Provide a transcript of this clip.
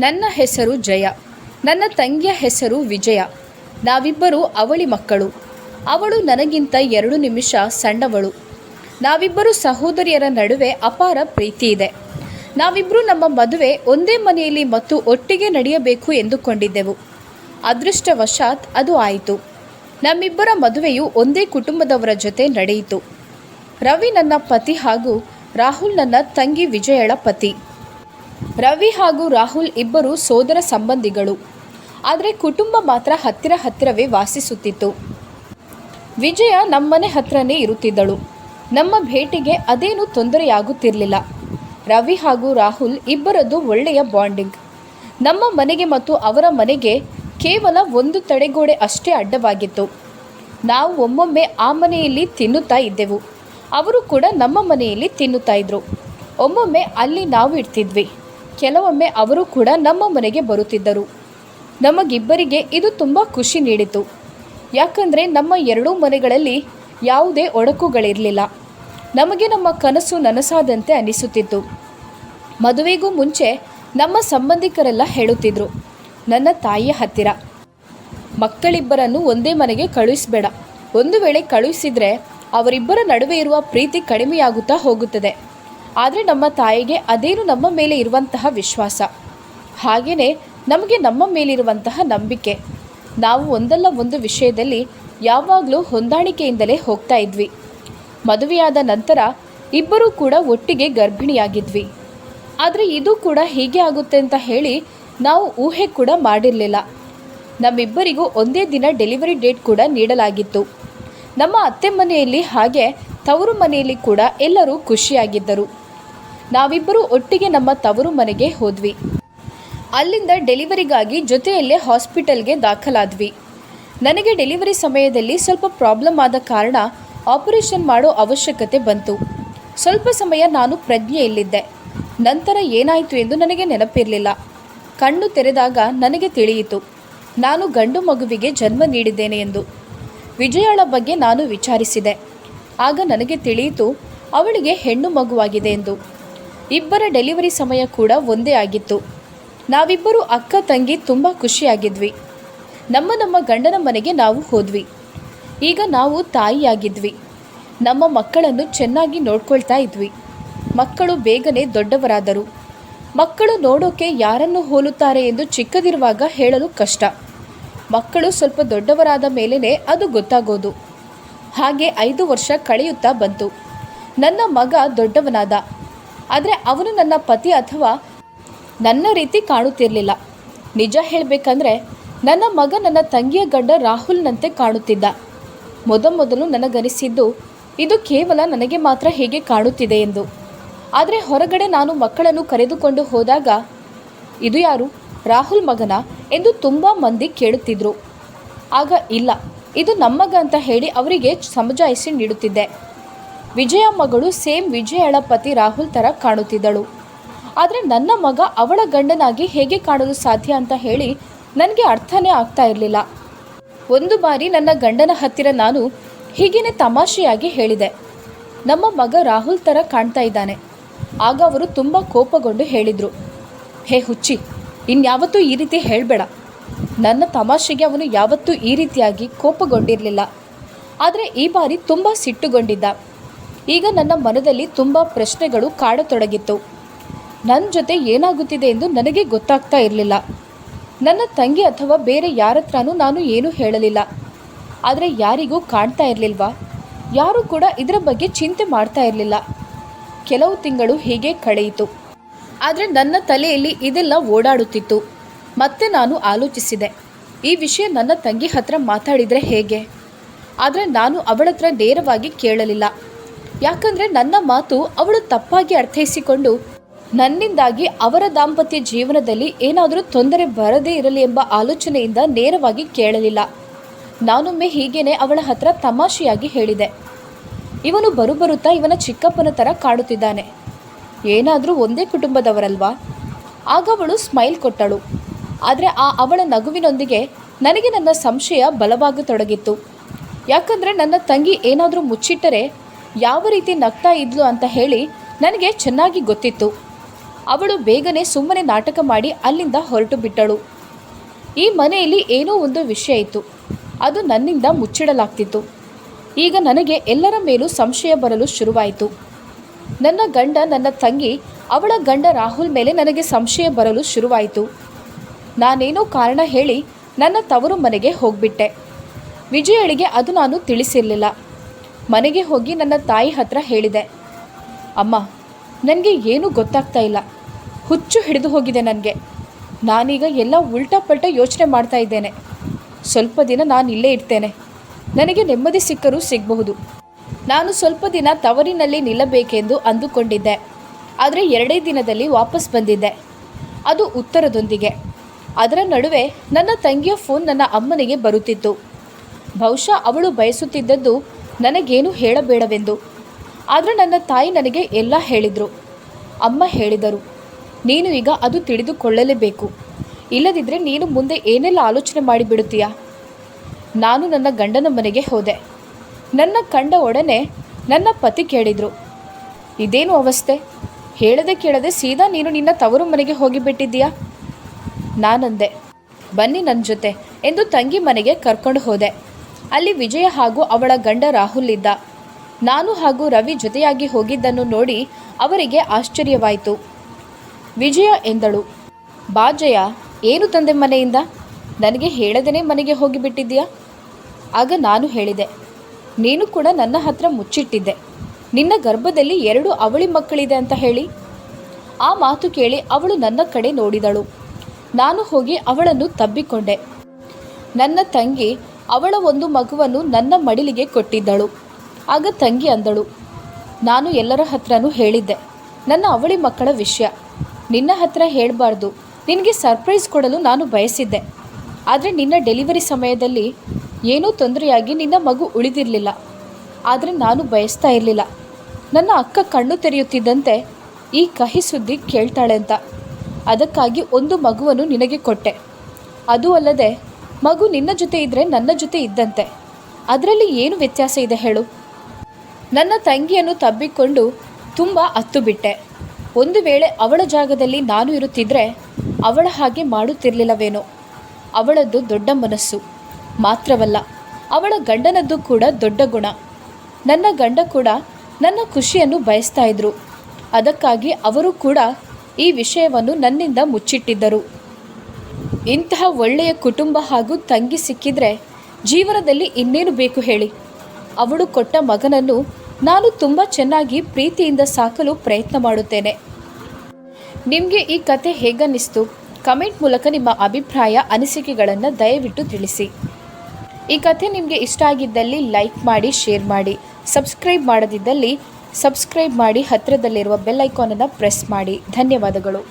ನನ್ನ ಹೆಸರು ಜಯ, ನನ್ನ ತಂಗಿಯ ಹೆಸರು ವಿಜಯ. ನಾವಿಬ್ಬರು ಅವಳಿ ಮಕ್ಕಳು. ಅವಳು ನನಗಿಂತ ಎರಡು ನಿಮಿಷ ಸಣ್ಣವಳು. ನಾವಿಬ್ಬರು ಸಹೋದರಿಯರ ನಡುವೆ ಅಪಾರ ಪ್ರೀತಿ ಇದೆ. ನಾವಿಬ್ಬರು ನಮ್ಮ ಮದುವೆ ಒಂದೇ ಮನೆಯಲ್ಲಿ ಮತ್ತು ಒಟ್ಟಿಗೆ ನಡೆಯಬೇಕು ಎಂದುಕೊಂಡಿದ್ದೆವು. ಅದೃಷ್ಟವಶಾತ್ ಅದು ಆಯಿತು. ನಮ್ಮಿಬ್ಬರ ಮದುವೆಯು ಒಂದೇ ಕುಟುಂಬದವರ ಜೊತೆ ನಡೆಯಿತು. ರವಿ ನನ್ನ ಪತಿ ಹಾಗೂ ರಾಹುಲ್ ನನ್ನ ತಂಗಿ ವಿಜಯಳ ಪತಿ. ರವಿ ಹಾಗೂ ರಾಹುಲ್ ಇಬ್ಬರು ಸೋದರ ಸಂಬಂಧಿಗಳು. ಆದರೆ ಕುಟುಂಬ ಮಾತ್ರ ಹತ್ತಿರ ಹತ್ತಿರವೇ ವಾಸಿಸುತ್ತಿತ್ತು. ವಿಜಯ ನಮ್ಮನೆ ಹತ್ರನೇ ಇರುತ್ತಿದ್ದಳು. ನಮ್ಮ ಭೇಟಿಗೆ ಅದೇನೂ ತೊಂದರೆಯಾಗುತ್ತಿರಲಿಲ್ಲ. ರವಿ ಹಾಗೂ ರಾಹುಲ್ ಇಬ್ಬರದ್ದು ಒಳ್ಳೆಯ ಬಾಂಡಿಂಗ್. ನಮ್ಮ ಮನೆಗೆ ಮತ್ತು ಅವರ ಮನೆಗೆ ಕೇವಲ ಒಂದು ತಡೆಗೋಡೆ ಅಷ್ಟೇ ಅಡ್ಡವಾಗಿತ್ತು. ನಾವು ಒಮ್ಮೊಮ್ಮೆ ಆ ಮನೆಯಲ್ಲಿ ತಿನ್ನುತ್ತಾ ಇದ್ದೆವು. ಅವರು ಕೂಡ ನಮ್ಮ ಮನೆಯಲ್ಲಿ ತಿನ್ನುತ್ತಾ ಇದ್ರು. ಒಮ್ಮೊಮ್ಮೆ ಅಲ್ಲಿ ನಾವು ಇರ್ತಿದ್ವಿ. ಕೆಲವೊಮ್ಮೆ ಅವರು ಕೂಡ ನಮ್ಮ ಮನೆಗೆ ಬರುತ್ತಿದ್ದರು. ನಮಗಿಬ್ಬರಿಗೆ ಇದು ತುಂಬ ಖುಷಿ ನೀಡಿತು. ಯಾಕಂದರೆ ನಮ್ಮ ಎರಡೂ ಮನೆಗಳಲ್ಲಿ ಯಾವುದೇ ಒಡಕುಗಳಿರಲಿಲ್ಲ. ನಮಗೆ ನಮ್ಮ ಕನಸು ನನಸಾದಂತೆ ಅನಿಸುತ್ತಿತ್ತು. ಮದುವೆಗೂ ಮುಂಚೆ ನಮ್ಮ ಸಂಬಂಧಿಕರೆಲ್ಲ ಹೇಳುತ್ತಿದ್ದರು ನನ್ನ ತಾಯಿಯ ಹತ್ತಿರ. ಮಕ್ಕಳಿಬ್ಬರನ್ನು ಒಂದೇ ಮನೆಗೆ ಕಳುಹಿಸಬೇಡ. ಒಂದು ವೇಳೆ ಕಳುಹಿಸಿದರೆ ಅವರಿಬ್ಬರ ನಡುವೆ ಇರುವ ಪ್ರೀತಿ ಕಡಿಮೆಯಾಗುತ್ತಾ ಹೋಗುತ್ತದೆ. ಆದರೆ ನಮ್ಮ ತಾಯಿಗೆ ಅದೇನು ನಮ್ಮ ಮೇಲೆ ಇರುವಂತಹ ವಿಶ್ವಾಸ. ಹಾಗೆಯೇ ನಮಗೆ ನಮ್ಮ ಮೇಲಿರುವಂತಹ ನಂಬಿಕೆ. ನಾವು ಒಂದಲ್ಲ ಒಂದು ವಿಷಯದಲ್ಲಿ ಯಾವಾಗಲೂ ಹೊಂದಾಣಿಕೆಯಿಂದಲೇ ಹೋಗ್ತಾ ಇದ್ವಿ. ಮದುವೆಯಾದ ನಂತರ ಇಬ್ಬರೂ ಕೂಡ ಒಟ್ಟಿಗೆ ಗರ್ಭಿಣಿಯಾಗಿದ್ವಿ. ಆದರೆ ಇದು ಕೂಡ ಹೀಗೆ ಆಗುತ್ತೆ ಅಂತ ಹೇಳಿ ನಾವು ಊಹೆ ಕೂಡ ಮಾಡಿರಲಿಲ್ಲ. ನಮ್ಮಿಬ್ಬರಿಗೂ ಒಂದೇ ದಿನ ಡೆಲಿವರಿ ಡೇಟ್ ಕೂಡ ನೀಡಲಾಗಿತ್ತು. ನಮ್ಮ ಅತ್ತೆ ಮನೆಯಲ್ಲಿ ಹಾಗೆ ತವರು ಮನೆಯಲ್ಲಿ ಕೂಡ ಎಲ್ಲರೂ ಖುಷಿಯಾಗಿದ್ದರು. ನಾವಿಬ್ಬರೂ ಒಟ್ಟಿಗೆ ನಮ್ಮ ತವರು ಮನೆಗೆ ಹೋದ್ವಿ. ಅಲ್ಲಿಂದ ಡೆಲಿವರಿಗಾಗಿ ಜೊತೆಯಲ್ಲೇ ಹಾಸ್ಪಿಟಲ್ಗೆ ದಾಖಲಾದ್ವಿ. ನನಗೆ ಡೆಲಿವರಿ ಸಮಯದಲ್ಲಿ ಸ್ವಲ್ಪ ಪ್ರಾಬ್ಲಮ್ ಆದ ಕಾರಣ ಆಪರೇಷನ್ ಮಾಡೋ ಅವಶ್ಯಕತೆ ಬಂತು. ಸ್ವಲ್ಪ ಸಮಯ ನಾನು ಪ್ರಜ್ಞೆಯಲ್ಲಿದ್ದೆ ನಂತರ ಏನಾಯಿತು ಎಂದು ನನಗೆ ನೆನಪಿರಲಿಲ್ಲ. ಕಣ್ಣು ತೆರೆದಾಗ ನನಗೆ ತಿಳಿಯಿತು. ನಾನು ಗಂಡು ಮಗುವಿಗೆ ಜನ್ಮ ನೀಡಿದ್ದೇನೆ ಎಂದು. ವಿಜಯಳ ಬಗ್ಗೆ ನಾನು ವಿಚಾರಿಸಿದೆ. ಆಗ ನನಗೆ ತಿಳಿಯಿತು, ಅವಳಿಗೆ ಹೆಣ್ಣು ಮಗುವಾಗಿದೆ ಎಂದು. ಇಬ್ಬರ ಡೆಲಿವರಿ ಸಮಯ ಕೂಡ ಒಂದೇ ಆಗಿತ್ತು. ನಾವಿಬ್ಬರು ಅಕ್ಕ, ತಂಗಿ ತುಂಬ ಖುಷಿಯಾಗಿದ್ವಿ. ನಮ್ಮ ನಮ್ಮ ಗಂಡನ ಮನೆಗೆ ನಾವು ಹೋದ್ವಿ. ಈಗ ನಾವು ತಾಯಿಯಾಗಿದ್ವಿ. ನಮ್ಮ ಮಕ್ಕಳನ್ನು ಚೆನ್ನಾಗಿ ನೋಡ್ಕೊಳ್ತಾ ಇದ್ವಿ. ಮಕ್ಕಳು ಬೇಗನೆ ದೊಡ್ಡವರಾದರು. ಮಕ್ಕಳು ನೋಡೋಕೆ ಯಾರನ್ನು ಹೋಲುತ್ತಾರೆ ಎಂದು ಚಿಕ್ಕದಿರುವಾಗ ಹೇಳಲು ಕಷ್ಟ. ಮಕ್ಕಳು ಸ್ವಲ್ಪ ದೊಡ್ಡವರಾದ ಮೇಲೇ ಅದು ಗೊತ್ತಾಗೋದು. ಹಾಗೆ ಐದು ವರ್ಷ ಕಳೆಯುತ್ತಾ ಬಂತು. ನನ್ನ ಮಗ ದೊಡ್ಡವನಾದ. ಆದರೆ ಅವನು ನನ್ನ ಪತಿ ಅಥವಾ ನನ್ನ ರೀತಿ ಕಾಣುತ್ತಿರಲಿಲ್ಲ. ನಿಜ ಹೇಳಬೇಕಂದ್ರೆ ನನ್ನ ಮಗ ನನ್ನ ತಂಗಿಯ ಗಂಡ ರಾಹುಲ್ನಂತೆ ಕಾಣುತ್ತಿದ್ದ. ಮೊದಮೊದಲು ನನಗನಿಸಿದ್ದು, ಇದು ಕೇವಲ ನನಗೆ ಮಾತ್ರ ಹೇಗೆ ಕಾಣುತ್ತಿದೆ ಎಂದು. ಆದರೆ ಹೊರಗಡೆ ನಾನು ಮಕ್ಕಳನ್ನು ಕರೆದುಕೊಂಡು ಹೋದಾಗ, ಇದು ಯಾರು? ರಾಹುಲ್ ಮಗನ ಎಂದು ತುಂಬ ಮಂದಿ ಕೇಳುತ್ತಿದ್ದರು ಆಗ ಇಲ್ಲ, ಇದು ನಮ್ಮಗ ಅಂತ ಹೇಳಿ ಅವರಿಗೆ ಸಮಜಾಯಿಸಿ ನೀಡುತ್ತಿದ್ದೆ. ವಿಜಯ ಮಗಳು ಸೇಮ್ ವಿಜಯಳ ಪತಿ ರಾಹುಲ್ ಥರ ಕಾಣುತ್ತಿದ್ದಳು. ಆದರೆ ನನ್ನ ಮಗ ಅವಳ ಗಂಡನಾಗಿ ಹೇಗೆ ಕಾಣಲು ಸಾಧ್ಯ ಅಂತ ಹೇಳಿ ನನಗೆ ಅರ್ಥನೇ ಆಗ್ತಾ ಇರಲಿಲ್ಲ. ಒಂದು ಬಾರಿ ನನ್ನ ಗಂಡನ ಹತ್ತಿರ ನಾನು ಹೀಗೇನೆ ತಮಾಷೆಯಾಗಿ ಹೇಳಿದೆ. ನಮ್ಮ ಮಗ ರಾಹುಲ್ ಥರ ಕಾಣ್ತಾ ಇದ್ದಾನೆ. ಆಗ ಅವರು ತುಂಬ ಕೋಪಗೊಂಡು ಹೇಳಿದರು. ಹೇ ಹುಚ್ಚಿ, ಇನ್ಯಾವತ್ತೂ ಈ ರೀತಿ ಹೇಳಬೇಡ. ನನ್ನ ತಮಾಷೆಗೆ ಅವನು ಯಾವತ್ತೂ ಈ ರೀತಿಯಾಗಿ ಕೋಪಗೊಂಡಿರಲಿಲ್ಲ. ಆದರೆ ಈ ಬಾರಿ ತುಂಬ ಸಿಟ್ಟುಗೊಂಡಿದ್ದ. ಈಗ ನನ್ನ ಮನದಲ್ಲಿ ತುಂಬ ಪ್ರಶ್ನೆಗಳು ಕಾಡತೊಡಗಿತ್ತು. ನನ್ನ ಜೊತೆ ಏನಾಗುತ್ತಿದೆ ಎಂದು ನನಗೆ ಗೊತ್ತಾಗ್ತಾ ಇರಲಿಲ್ಲ. ನನ್ನ ತಂಗಿ ಅಥವಾ ಬೇರೆ ಯಾರ ಹತ್ರನೂ ನಾನು ಏನೂ ಹೇಳಲಿಲ್ಲ. ಆದರೆ ಯಾರಿಗೂ ಕಾಣ್ತಾ ಇರಲಿಲ್ವಾ? ಯಾರೂ ಕೂಡ ಇದರ ಬಗ್ಗೆ ಚಿಂತೆ ಮಾಡ್ತಾ ಇರಲಿಲ್ಲ. ಕೆಲವು ತಿಂಗಳು ಹೀಗೆ ಕಳೆಯಿತು. ಆದರೆ ನನ್ನ ತಲೆಯಲ್ಲಿ ಇದೆಲ್ಲ ಓಡಾಡುತ್ತಿತ್ತು. ಮತ್ತೆ ನಾನು ಆಲೋಚಿಸಿದೆ. ಈ ವಿಷಯ ನನ್ನ ತಂಗಿ ಹತ್ರ ಮಾತಾಡಿದರೆ ಹೇಗೆ? ಆದರೆ ನಾನು ಅವಳ ಹತ್ರ ನೇರವಾಗಿ ಕೇಳಲಿಲ್ಲ. ಯಾಕಂದರೆ ನನ್ನ ಮಾತು ಅವಳು ತಪ್ಪಾಗಿ ಅರ್ಥೈಸಿಕೊಂಡು ನನ್ನಿಂದಾಗಿ ಅವರ ದಾಂಪತ್ಯ ಜೀವನದಲ್ಲಿ ಏನಾದರೂ ತೊಂದರೆ ಬರದೇ ಇರಲಿ ಎಂಬ ಆಲೋಚನೆಯಿಂದ ನೇರವಾಗಿ ಕೇಳಲಿಲ್ಲ. ನಾನೊಮ್ಮೆ ಹೀಗೇನೆ ಅವಳ ಹತ್ರ ತಮಾಷೆಯಾಗಿ ಹೇಳಿದೆ. ಇವನು ಬರುಬರುತ್ತಾ ಇವನ ಚಿಕ್ಕಪ್ಪನ ಥರ ಕಾಡುತ್ತಿದ್ದಾನೆ. ಏನಾದರೂ ಒಂದೇ ಕುಟುಂಬದವರಲ್ವಾ? ಆಗ ಅವಳು ಸ್ಮೈಲ್ ಕೊಟ್ಟಳು. ಆದರೆ ಆ ಅವಳ ನಗುವಿನೊಂದಿಗೆ ನನಗೆ ನನ್ನ ಸಂಶಯ ಬಲವಾಗತೊಡಗಿತ್ತು. ಯಾಕಂದರೆ ನನ್ನ ತಂಗಿ ಏನಾದರೂ ಮುಚ್ಚಿಟ್ಟರೆ ಯಾವ ರೀತಿ ನಗ್ತಾ ಇದ್ಲು ಅಂತ ಹೇಳಿ ನನಗೆ ಚೆನ್ನಾಗಿ ಗೊತ್ತಿತ್ತು. ಅವಳು ಬೇಗನೆ ಸುಮ್ಮನೆ ನಾಟಕ ಮಾಡಿ ಅಲ್ಲಿಂದ ಹೊರಟು ಬಿಟ್ಟಳು. ಈ ಮನೆಯಲ್ಲಿ ಏನೋ ಒಂದು ವಿಷಯ ಇತ್ತು. ಅದು ನನ್ನಿಂದ ಮುಚ್ಚಿಡಲಾಗ್ತಿತ್ತು. ಈಗ ನನಗೆ ಎಲ್ಲರ ಮೇಲೂ ಸಂಶಯ ಬರಲು ಶುರುವಾಯಿತು. ನನ್ನ ಗಂಡ, ನನ್ನ ತಂಗಿ, ಅವಳ ಗಂಡ ರಾಹುಲ್ ಮೇಲೆ ನನಗೆ ಸಂಶಯ ಬರಲು ಶುರುವಾಯಿತು. ನಾನೇನೋ ಕಾರಣ ಹೇಳಿ ನನ್ನ ತವರು ಮನೆಗೆ ಹೋಗ್ಬಿಟ್ಟೆ. ವಿಜಯಳಿಗೆ ಅದು ನಾನು ತಿಳಿಸಿರಲಿಲ್ಲ. ಮನೆಗೆ ಹೋಗಿ ನನ್ನ ತಾಯಿ ಹತ್ರ ಹೇಳಿದೆ. ಅಮ್ಮ, ನನಗೆ ಏನೂ ಗೊತ್ತಾಗ್ತಾ ಇಲ್ಲ. ಹುಚ್ಚು ಹಿಡಿದು ಹೋಗಿದೆ ನನಗೆ. ನಾನೀಗ ಎಲ್ಲ ಉಲ್ಟಾ ಪಲ್ಟ ಯೋಚನೆ ಮಾಡ್ತಾ ಇದ್ದೇನೆ. ಸ್ವಲ್ಪ ದಿನ ನಾನು ಇಲ್ಲೇ ಇರ್ತೇನೆ. ನನಗೆ ನೆಮ್ಮದಿ ಸಿಕ್ಕರೂ ಸಿಗಬಹುದು. ನಾನು ಸ್ವಲ್ಪ ದಿನ ತವರಿನಲ್ಲಿ ನಿಲ್ಲಬೇಕೆಂದು ಅಂದುಕೊಂಡಿದ್ದೆ. ಆದರೆ ಎರಡೇ ದಿನದಲ್ಲಿ ವಾಪಸ್ ಬಂದಿದ್ದೆ. ಅದು ಉತ್ತರದೊಂದಿಗೆ. ಅದರ ನಡುವೆ ನನ್ನ ತಂಗಿಯ ಫೋನ್ ನನ್ನ ಅಮ್ಮನಿಗೆ ಬರುತ್ತಿತ್ತು. ಬಹುಶಃ ಅವಳು ಬಯಸುತ್ತಿದ್ದದ್ದು ನನಗೇನು ಹೇಳಬೇಡವೆಂದು. ಆದರೆ ನನ್ನ ತಾಯಿ ನನಗೆ ಎಲ್ಲ ಹೇಳಿದರು. ಅಮ್ಮ ಹೇಳಿದರು, ನೀನು ಈಗ ಅದು ತಿಳಿದುಕೊಳ್ಳಲೇಬೇಕು. ಇಲ್ಲದಿದ್ದರೆ ನೀನು ಮುಂದೆ ಏನೆಲ್ಲ ಆಲೋಚನೆ ಮಾಡಿಬಿಡುತ್ತೀಯಾ? ನಾನು ನನ್ನ ಗಂಡನ ಮನೆಗೆ ಹೋದೆ. ನನ್ನ ಕಂಡ ಒಡನೆ ನನ್ನ ಪತಿ ಕೇಳಿದರು, ಇದೇನು ಅವಸ್ಥೆ? ಹೇಳದೆ ಕೇಳದೆ ಸೀದಾ ನೀನು ನಿನ್ನ ತವರು ಮನೆಗೆ ಹೋಗಿಬಿಟ್ಟಿದ್ದೀಯಾ ನಾನಂದೆ, ಬನ್ನಿ ನನ್ನ ಜೊತೆ, ಎಂದು ತಂಗಿ ಮನೆಗೆ ಕರ್ಕೊಂಡು ಹೋದೆ. ಅಲ್ಲಿ ವಿಜಯ ಹಾಗೂ ಅವಳ ಗಂಡ ರಾಹುಲ್ ಇದ್ದ ನಾನು ಹಾಗೂ ರವಿ ಜೊತೆಯಾಗಿ ಹೋಗಿದ್ದನ್ನು ನೋಡಿ ಅವರಿಗೆ ಆಶ್ಚರ್ಯವಾಯಿತು. ವಿಜಯ ಎಂದಳು ಬಾಜಯ ಏನು ತಂದೆ ಮನೆಯಿಂದ? ನನಗೆ ಹೇಳದೇನೆ ಮನೆಗೆ ಹೋಗಿಬಿಟ್ಟಿದ್ದೀಯಾ? ಆಗ ನಾನು ಹೇಳಿದೆ, ನೀನು ಕೂಡ ನನ್ನ ಹತ್ರ ಮುಚ್ಚಿಟ್ಟಿದ್ದೆ. ನಿನ್ನ ಗರ್ಭದಲ್ಲಿ ಎರಡು ಅವಳಿ ಮಕ್ಕಳಿದೆ ಅಂತ ಹೇಳಿ. ಆ ಮಾತು ಕೇಳಿ ಅವಳು ನನ್ನ ಕಡೆ ನೋಡಿದಳು. ನಾನು ಹೋಗಿ ಅವಳನ್ನು ತಬ್ಬಿಕೊಂಡೆ. ನನ್ನ ತಂಗಿ ಅವಳ ಒಂದು ಮಗುವನ್ನು ನನ್ನ ಮಡಿಲಿಗೆ ಕೊಟ್ಟಿದ್ದಳು. ಆಗ ತಂಗಿ ಅಂದಳು, ನಾನು ಎಲ್ಲರ ಹತ್ರನೂ ಹೇಳಿದ್ದೆ. ನನ್ನ ಅವಳಿ ಮಕ್ಕಳ ವಿಷಯ. ನಿನ್ನ ಹತ್ರ ಹೇಳಬಾರ್ದು. ನಿನಗೆ ಸರ್ಪ್ರೈಸ್ ಕೊಡಲು ನಾನು ಬಯಸಿದ್ದೆ. ಆದರೆ ನಿನ್ನ ಡೆಲಿವರಿ ಸಮಯದಲ್ಲಿ ಏನೂ ತೊಂದರೆಯಾಗಿ ನಿನ್ನ ಮಗು ಉಳಿದಿರಲಿಲ್ಲ. ಆದರೆ ನಾನು ಬಯಸ್ತಾ ಇರಲಿಲ್ಲ. ನನ್ನ ಅಕ್ಕ ಕಣ್ಣು ತೆರೆಯುತ್ತಿದ್ದಂತೆ ಈ ಕಹಿ ಸುದ್ದಿ ಕೇಳ್ತಾಳೆ ಅಂತ. ಅದಕ್ಕಾಗಿ ಒಂದು ಮಗುವನ್ನು ನಿನಗೆ ಕೊಟ್ಟೆ. ಅದು ಅಲ್ಲದೆ ಮಗು ನಿನ್ನ ಜೊತೆ ಇದ್ದರೆ ನನ್ನ ಜೊತೆ ಇದ್ದಂತೆ. ಅದರಲ್ಲಿ ಏನು ವ್ಯತ್ಯಾಸ ಇದೆ ಹೇಳು. ನನ್ನ ತಂಗಿಯನ್ನು ತಬ್ಬಿಕೊಂಡು ತುಂಬ ಅತ್ತು ಬಿಟ್ಟೆ ಒಂದು ವೇಳೆ ಅವಳ ಜಾಗದಲ್ಲಿ ನಾನು ಇರುತ್ತಿದ್ದರೆ ಅವಳ ಹಾಗೆ ಮಾಡುತ್ತಿರಲಿಲ್ಲವೇನೋ. ಅವಳದ್ದು ದೊಡ್ಡ ಮನಸ್ಸು. ಮಾತ್ರವಲ್ಲ, ಅವಳ ಗಂಡನದ್ದು ಕೂಡ ದೊಡ್ಡ ಗುಣ. ನನ್ನ ಗಂಡ ಕೂಡ ನನ್ನ ಖುಷಿಯನ್ನು ಬಯಸ್ತಾ ಇದ್ರು. ಅದಕ್ಕಾಗಿ ಅವರು ಕೂಡ ಈ ವಿಷಯವನ್ನು ನನ್ನಿಂದ ಮುಚ್ಚಿಟ್ಟಿದ್ದರು. ಇಂತಹ ಒಳ್ಳೆಯ ಕುಟುಂಬ ಹಾಗೂ ತಂಗಿ ಸಿಕ್ಕಿದ್ರೆ ಜೀವನದಲ್ಲಿ ಇನ್ನೇನು ಬೇಕು ಹೇಳಿ? ಅವಳು ಕೊಟ್ಟ ಮಗನನ್ನು ನಾನು ತುಂಬ ಚೆನ್ನಾಗಿ ಪ್ರೀತಿಯಿಂದ ಸಾಕಲು ಪ್ರಯತ್ನ ಮಾಡುತ್ತೇನೆ. ನಿಮಗೆ ಈ ಕತೆ ಹೇಗನ್ನಿಸ್ತು? ಕಮೆಂಟ್ ಮೂಲಕ ನಿಮ್ಮ ಅಭಿಪ್ರಾಯ, ಅನಿಸಿಕೆಗಳನ್ನು ದಯವಿಟ್ಟು ತಿಳಿಸಿ. ಈ ಕಥೆ ನಿಮಗೆ ಇಷ್ಟ ಆಗಿದ್ದಲ್ಲಿ ಲೈಕ್ ಮಾಡಿ, ಶೇರ್ ಮಾಡಿ. ಸಬ್ಸ್ಕ್ರೈಬ್ ಮಾಡದಿದ್ದಲ್ಲಿ ಸಬ್ಸ್ಕ್ರೈಬ್ ಮಾಡಿ, ಹತ್ತಿರದಲ್ಲಿರುವ ಬೆಲ್ ಐಕಾನನ್ನು ಪ್ರೆಸ್ ಮಾಡಿ. ಧನ್ಯವಾದಗಳು.